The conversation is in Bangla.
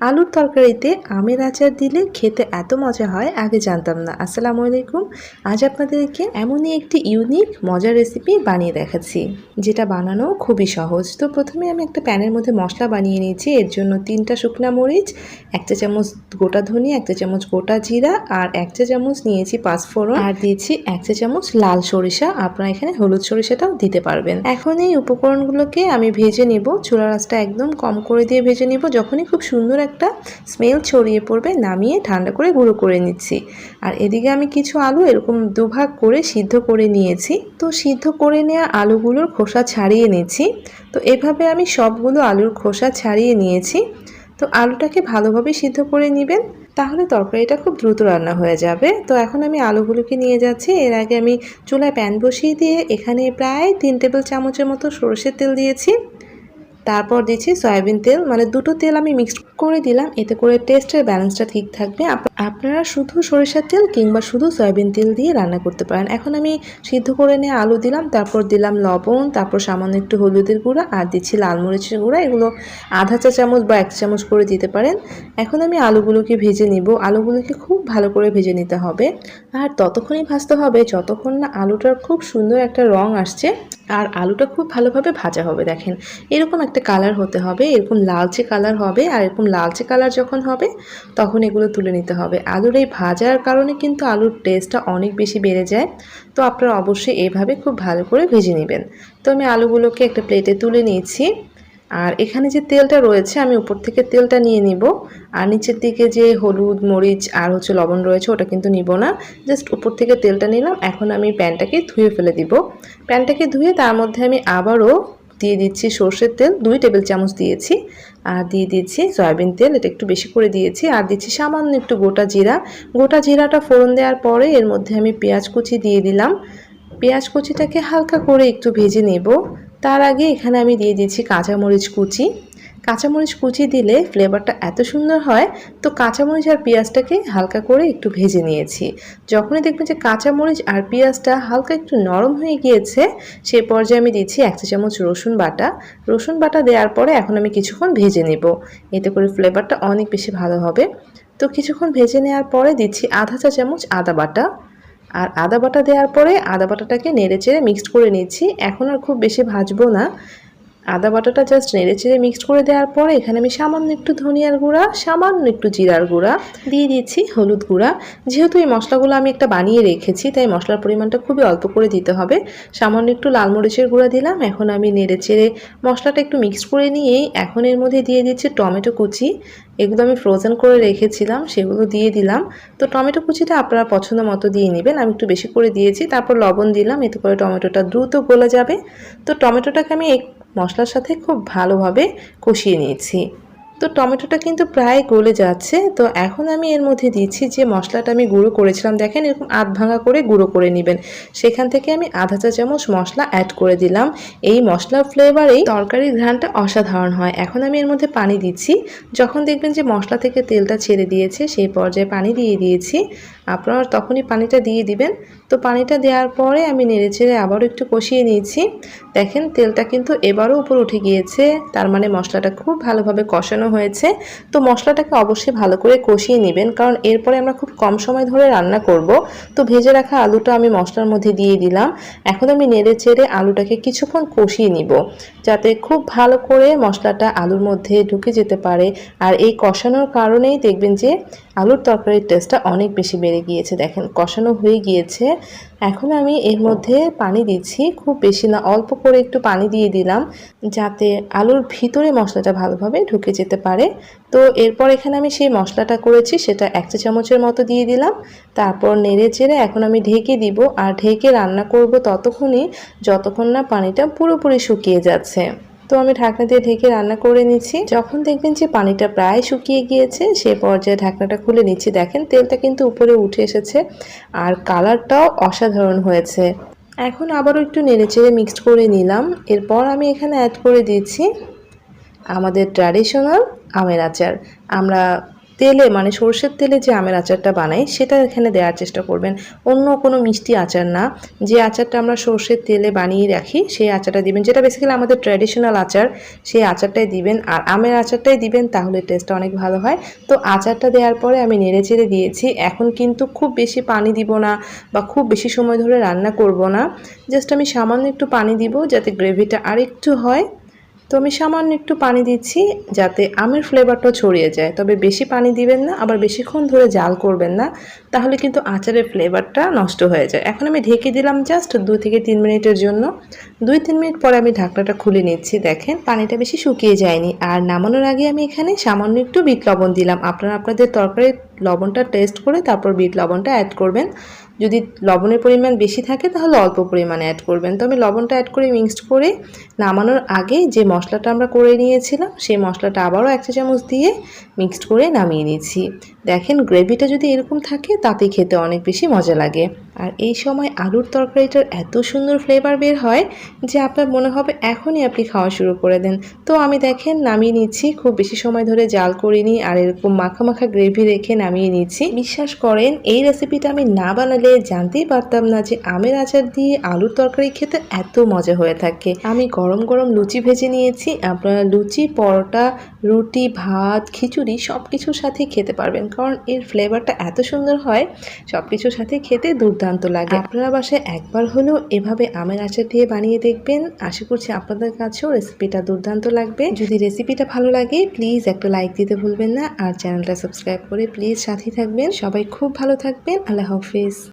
আলুর তরকারিতে আমের আচার দিলে খেতে এত মজা হয়, আগে জানতাম না। আসসালামু আলাইকুম। আজ আপনাদেরকে এমনই একটি ইউনিক মজার রেসিপি বানিয়ে দেখাচ্ছি, যেটা বানানো খুবই সহজ। তো প্রথমে আমি একটা প্যানের মধ্যে মশলা বানিয়ে নিয়েছি। এর জন্য তিনটা শুকনা মরিচ এক চা চামচ গোটা ধনিয়া এক চা চামচ গোটা জিরা আর এক চা চামচ নিয়েছি পাঁচফোড়ন। আর দিয়েছি এক চা চামচ লাল সরিষা। আপনারা এখানে হলুদ সরিষাটাও দিতে পারবেন। এখন এই উপকরণগুলোকে আমি ভেজে নেব। চুলা রাসটা একদম কম করে দিয়ে ভেজে নেব। যখনই খুব সুন্দর একটা স্মেল ছড়িয়ে পড়বে, নামিয়ে ঠান্ডা করে গুঁড়ো করে নিচ্ছি। আর এদিকে আমি কিছু আলু এরকম দুভাগ করে সিদ্ধ করে নিয়েছি। তো সিদ্ধ করে নেওয়া আলুগুলোর খোসা ছাড়িয়ে নিয়েছি তো এভাবে আমি সবগুলো আলুর খোসা ছাড়িয়ে নিয়েছি। তো আলুটাকে ভালোভাবে সিদ্ধ করে নেবেন, তাহলে তরকারিটা খুব দ্রুত রান্না হয়ে যাবে। তো এখন আমি আলুগুলোকে নিয়ে যাচ্ছি। এর আগে আমি চুলায় প্যান বসিয়ে দিয়ে এখানে প্রায় তিন টেবিল চামচের মতো সরষের তেল দিয়েছি। তারপর দিচ্ছি সয়াবিন তেল। মানে দুটো তেল আমি মিক্সড করে দিলাম। এতে করে টেস্টের ব্যালেন্সটা ঠিক থাকবে। আপনারা শুধু সরিষার তেল কিংবা শুধু সয়াবিন তেল দিয়ে রান্না করতে পারেন। এখন আমি সিদ্ধ করে নিয়ে আলু দিলাম, তারপর দিলাম লবণ, তারপর সামান্য একটু হলুদের গুঁড়া, আর দিচ্ছি লাল মরিচের গুঁড়া। এগুলো আধা চা চামচ বা এক চামচ করে দিতে পারেন। এখন আমি আলুগুলোকে ভেজে নিব। আলুগুলোকে খুব ভালো করে ভেজে নিতে হবে। আর ততক্ষণই ভাজতে হবে। যতক্ষণ না আলুটার খুব সুন্দর একটা রং আসছে আর আলুটা খুব ভালোভাবে ভাজা হবে, দেখেন। এরকম একটা কালার হতে হবে, এরকম লালচে কালার হবে আর এরকম লালচে কালার যখন হবে, তখন এগুলো তুলে নিতে হবে। আলুর এই ভাজার কারণে কিন্তু আলুর টেস্টটা অনেক বেশি বেড়ে যায়। তো আপনারা অবশ্যই এভাবে খুব ভালো করে ভেজে নেবেন। তো আমি আলুগুলোকে একটা প্লেটে তুলে নিয়েছি। আর এখানে যে তেলটা রয়েছে, আমি উপর থেকে তেলটা নিয়ে নিব। আর নিচের দিকে যে হলুদ, মরিচ আর হচ্ছে লবণ রয়েছে, ওটা কিন্তু নিব না। জাস্ট উপর থেকে তেলটা নিলাম। এখন আমি প্যানটাকে ধুয়ে ফেলে দিব। প্যানটাকে ধুয়ে তার মধ্যে আমি আবারও দিয়ে দিচ্ছি সর্ষের তেল। দুই টেবিল চামচ দিয়েছি। আর দিয়ে দিচ্ছি সয়াবিন তেল। এটা একটু বেশি করে দিয়েছি। আর দিচ্ছি সামান্য একটু গোটা জিরা। গোটা জিরাটা ফোড়ন দেওয়ার পরে এর মধ্যে আমি পেঁয়াজ কুচি দিয়ে দিলাম। পেঁয়াজ কুচিটাকে হালকা করে একটু ভেজে নেব। তার আগে এখানে আমি দিয়ে দিচ্ছি কাঁচামরিচ কুচি। কাঁচামরিচ কুচি দিলে ফ্লেভারটা এত সুন্দর হয়, তো কাঁচামরিচ আর পেঁয়াজটাকে হালকা করে একটু ভেজে নিয়েছি। যখনই দেখবেন যে কাঁচামরিচ আর পেঁয়াজটা হালকা একটু নরম হয়ে গিয়েছে সেই পর্যায়ে আমি দিচ্ছি এক চা চামচ রসুন বাটা। রসুন বাটা দেওয়ার পরে এখন আমি কিছুক্ষণ ভেজে নেব, এতে করে ফ্লেভারটা অনেক বেশি ভালো হবে। তো কিছুক্ষণ ভেজে নেওয়ার পরে দিচ্ছি আধা চা চামচ আদা বাটা। আর আদা বাটা দেওয়ার পরে আদা বাটাটাকে নেড়ে চেড়ে মিক্সড করে নিচ্ছি এখন আর খুব বেশি ভাজবো না। আদা বাটাটা জাস্ট নেড়ে চেড়ে মিক্সড করে দেওয়ার পরে এখানে আমি সামান্য একটু ধনিয়ার গুঁড়া, সামান্য একটু জিরার গুঁড়া, দিয়ে দিচ্ছি হলুদ গুঁড়া। যেহেতু এই মশলাগুলো আমি একটা বানিয়ে রেখেছি, তাই মশলার পরিমাণটা খুবই অল্প করে দিতে হবে। সামান্য একটু লাল মরিচের গুঁড়া দিলাম, এখন আমি নেড়ে চেড়ে মশলাটা একটু মিক্সড করে নিয়েই এখন এর মধ্যে দিয়ে দিচ্ছি টমেটো কুচি। এগুলো আমি ফ্রোজেন করে রেখেছিলাম, সেগুলো দিয়ে দিলাম। তো টমেটো কুচিটা আপনারা পছন্দ মতো দিয়ে নেবেন, আমি একটু বেশি করে দিয়েছি। তারপর লবণ দিলাম, এতে করে টমেটোটা দ্রুত গলে যাবে। তো টমেটোটাকে আমি মশলার সাথে খুব ভালোভাবে কষিয়ে নিয়েছি। তো টমেটোটা কিন্তু প্রায় গলে যাচ্ছে। তো এখন আমি এর মধ্যে দিচ্ছি যে মশলাটা আমি গুঁড়ো করেছিলাম। দেখেন এরকম আধ ভাঙা করে গুঁড়ো করে নেবেন। সেখান থেকে আমি আধা চা চামচ মশলা অ্যাড করে দিলাম। এই মশলার ফ্লেভারেই তরকারির ঘ্রাণটা অসাধারণ হয়। এখন আমি এর মধ্যে পানি দিচ্ছি। যখন দেখবেন যে মশলা থেকে তেলটা ছেড়ে দিয়েছে, সেই পর্যায়ে পানি দিয়ে দিয়েছি। আপনারা তখনই পানিটা দিয়ে দিবেন। তো পানিটা দেওয়ার পরে আমি নেড়ে চেড়ে আবারও একটু কষিয়ে নিয়েছি। দেখেন, তেলটা কিন্তু এবারও উপর উঠে গিয়েছে। তার মানে মশলাটা খুব ভালোভাবে কষানো হয়েছে। তো মশলাটাকে অবশ্যই ভালো করে কষিয়ে নেবেন, কারণ এরপরে আমরা খুব কম সময় ধরে রান্না করব। তো ভেজে রাখা আলুটা আমি মশলার মধ্যে দিয়ে দিলাম। এখন আমি নেড়ে চেড়ে আলুটাকে কিছুক্ষণ কষিয়ে নিব, যাতে খুব ভালো করে মশলাটা আলুর মধ্যে ঢুকে যেতে পারে। আর এই কষানোর কারণেই দেখবেন যে আলুর তরকারির টেস্টটা অনেক বেশি বেড়ে গিয়েছে। দেখেন, কষানো হয়ে গিয়েছে। এখন আমি এর মধ্যে পানি দিচ্ছি। খুব বেশি না, অল্প করে একটু পানি দিয়ে দিলাম যাতে আলুর ভিতরে মশলাটা ভালোভাবে ঢুকে যেতে পারে। তো এরপর এখানে আমি সেই মশলাটা করেছি, সেটা এক চা চামচের মতো দিয়ে দিলাম। তারপর নেড়ে চেড়ে এখন আমি ঢেকে দিব আর ঢেকে রান্না করব ততক্ষণই, যতক্ষণ না পানিটা পুরোপুরি শুকিয়ে যাচ্ছে। তো আমি ঢাকনা দিয়ে ঢেকে রান্না করে নিচ্ছি। যখন দেখবেন যে পানিটা প্রায় শুকিয়ে গিয়েছে, সে পর্যায়ে ঢাকনাটা খুলে নিচ্ছি। দেখেন, তেলটা কিন্তু উপরে উঠে এসেছে আর কালারটাও অসাধারণ হয়েছে। এখন আবারও একটু নেড়ে চেড়ে মিক্সড করে নিলাম। এরপর আমি এখানে অ্যাড করে দিচ্ছি আমাদের ট্র্যাডিশনাল আমের আচার। আমরা তেলে মানে সর্ষের তেলে যে আমের আচারটা বানাই, সেটা এখানে দেওয়ার চেষ্টা করবেন। অন্য কোনো মিষ্টি আচার না। যে আচারটা আমরা সর্ষের তেলে বানিয়ে রাখি, সেই আচারটা দিবেন। যেটা বেসিক্যালি আমাদের ট্র্যাডিশনাল আচার, সেই আচারটাই দিবেন। আর আমের আচারটাই দিবেন, তাহলে টেস্টটা অনেক ভালো হয়। তো আচারটা দেওয়ার পরে আমি নেড়ে চেড়ে দিয়েছি। এখন কিন্তু খুব বেশি পানি দিব না বা খুব বেশি সময় ধরে রান্না করব না। জাস্ট আমি সামান্য একটু পানি দিব যাতে গ্রেভিটা আরেকটু হয়। তো আমি সামান্য একটু পানি দিচ্ছি যাতে আমের ফ্লেভারটা ছড়িয়ে যায়। তবে বেশি পানি দিবেন না, আবার বেশিক্ষণ ধরে জাল করবেন না, তাহলে কিন্তু আচারের ফ্লেভারটা নষ্ট হয়ে যায়। এখন আমি ঢেকে দিলাম জাস্ট দু থেকে তিন মিনিটের জন্য। দুই তিন মিনিট পরে আমি ঢাকনাটা খুলে নিচ্ছি, দেখেন পানিটা বেশি শুকিয়ে যায়নি। আর নামানোর আগে আমি এখানে সামান্য একটু বিট লবণ দিলাম। আপনারা আপনাদের তরকারির লবণটা টেস্ট করে তারপর বিট লবণটা অ্যাড করবেন। যদি লবণের পরিমাণ বেশি থাকে, তাহলে অল্প পরিমাণে অ্যাড করবেন। তো আমি লবণটা অ্যাড করে মিক্সড করে নামানোর আগে যে মশলাটা আমরা করে নিয়েছিলাম, সেই মশলাটা আবারও এক চামচ দিয়ে মিক্সড করে নামিয়ে নিয়েছি দেখেন গ্রেভিটা যদি এরকম থাকে, তাতে খেতে অনেক বেশি মজা লাগে। আর এই সময় আলুর তরকারিটার এত সুন্দর ফ্লেভার বের হয় যে আপনার মনে হবে এখনই আপনি খাওয়া শুরু করে দেন। তো আমি দেখেন নামিয়ে নিচ্ছি, খুব বেশি সময় ধরে জাল করিনি আর এরকম মাখা মাখা গ্রেভি রেখে নামিয়ে নিচ্ছি। বিশ্বাস করেন, এই রেসিপিটা আমি না বানালে জানতেই পারতাম না যে আমের আচার দিয়ে আলুর তরকারি খেতে এত মজা হয়ে থাকে। আমি গরম গরম লুচি ভেজে নিয়েছি, আপনারা লুচি, পরোটা, রুটি, ভাত, খিচুড়ি সব কিছুর সাথে খেতে পারবেন। কারণ এর ফ্লেভারটা এত সুন্দর হয় সব কিছুর সাথে খেতে দুর্দান্ত লাগে। আপনারা বাসায় একবার হলেও এভাবে আমের আচার দিয়ে বানিয়ে দেখবেন। আশা করছি আপনাদের কাছেও রেসিপিটা দুর্দান্ত লাগবে। যদি রেসিপিটা ভালো লাগে প্লিজ একটা লাইক দিতে ভুলবেন না। আর চ্যানেলটা সাবস্ক্রাইব করে প্লিজ সাথেই থাকবেন। সবাই খুব ভালো থাকবেন। আল্লাহ হাফিজ।